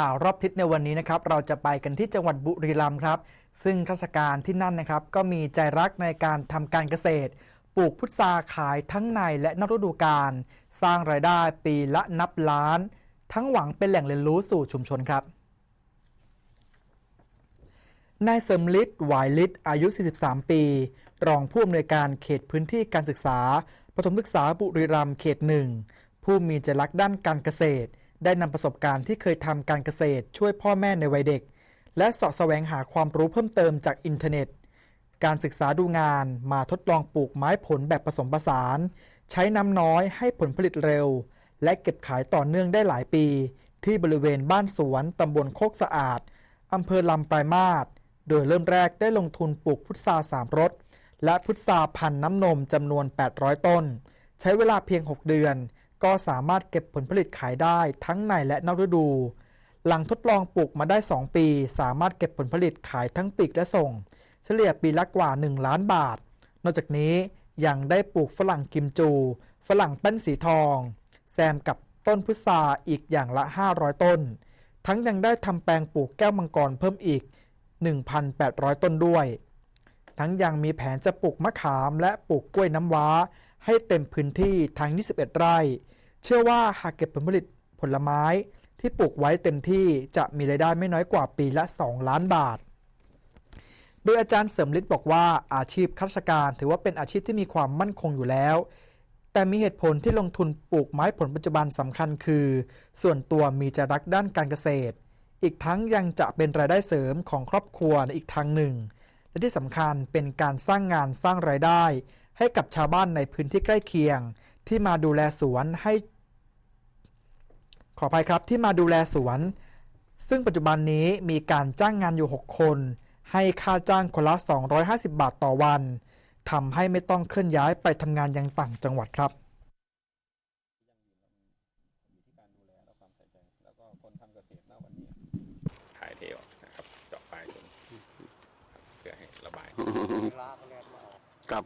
ข่าวรอบทิศในวันนี้นะครับเราจะไปกันที่จังหวัดบุรีรัมย์ครับ ซึ่งข้าราชการที่นั่นนะครับก็มีใจรักในการทำการเกษตร ปลูกพุทราขายทั้งในและนอกฤดูกาลสร้างรายได้ปีละนับล้าน ทั้งหวังเป็นแหล่งเรียนรู้สู่ชุมชนครับนายเสริมฤทธิ์หวายฤทธิ์อายุ 43 ปี รองผู้อำนวยการเขตพื้นที่การศึกษาประถมศึกษาบุรีรัมย์เขตหนึ่งผู้มีใจรักด้านการเกษตร ได้นำประสบการณ์ที่เคยทำการเกษตรช่วยพ่อแม่ในวัยเด็ก และสาะแสวงหาความรู้เพิ่มเติมจากอินเทอร์เน็ต การศึกษาดูงานมาทดลองปลูกไม้ผลแบบผสมผสาน ใช้น้ำน้อยให้ผลผลิตเร็ว และเก็บขายต่อเนื่องได้หลายปี ที่บริเวณบ้านสวนตำบลโคกสะอาดอำเภอลำปลายมาศโดยเริ่มแรกได้ลงทุนปลูกพุทราสามรสและพุทราพันน้ำนมจำนวน 800 ต้น ใช้เวลาเพียง 6 เดือน ก็สามารถเก็บผลผลิตขายได้ทั้งในและนอกฤดู หลังทดลองปลูกมาได้ 2 ปี สามารถเก็บผลผลิตขายทั้งปีกและส่ง เฉลี่ยปีละกว่า 1 ล้านบาท นอกจากนี้ยังได้ปลูกฝรั่งกิมจู ฝรั่งแป้นสีทอง แซมกับต้นพุทราอีกอย่างละ 500 ต้น ทั้งยังได้ทำแปลงปลูกแก้วมังกรเพิ่มอีก 1,800 ต้นด้วย ทั้งยังมีแผนจะปลูกมะขามและปลูกกล้วยน้ำว้า ให้เต็มพื้นที่ทั้ง 21 ไร่ เชื่อว่าหากเก็บผลผลิตผลไม้ที่ปลูกไว้เต็มที่จะมีรายได้ไม่น้อยกว่าปีละ 2 ล้านบาท โดยอาจารย์เสริมฤทธิ์บอกว่าอาชีพข้าราชการถือว่าเป็นอาชีพที่มีความมั่นคงอยู่แล้ว แต่มีเหตุผลที่ลงทุนปลูกไม้ผลปัจจุบันสำคัญคือ ส่วนตัวมีจรักด้านการเกษตร อีกทั้งยังจะเป็นรายได้เสริมของครอบครัวในอีกทางหนึ่ง และที่สำคัญเป็นการสร้างงานสร้างรายได้ ให้กับชาวบ้านในพื้นที่ใกล้เคียง ที่มาดูแลสวนให้ ขออภัยครับที่มาดูแลสวน ซึ่งปัจจุบันนี้มีการจ้างงานอยู่ 6 คน ให้ค่าจ้างคนละ 250 บาทต่อวันทำให้ไม่ต้องเคลื่อนย้ายไปทำงานยังต่างจังหวัดครับอยู่ที่การดูแลและความใส่ใจแล้วก็คนทำเกษตรณวันนี้ถ่ายเทออกนะครับเจาะปลายตรงเพื่อให้ระบาย ครับ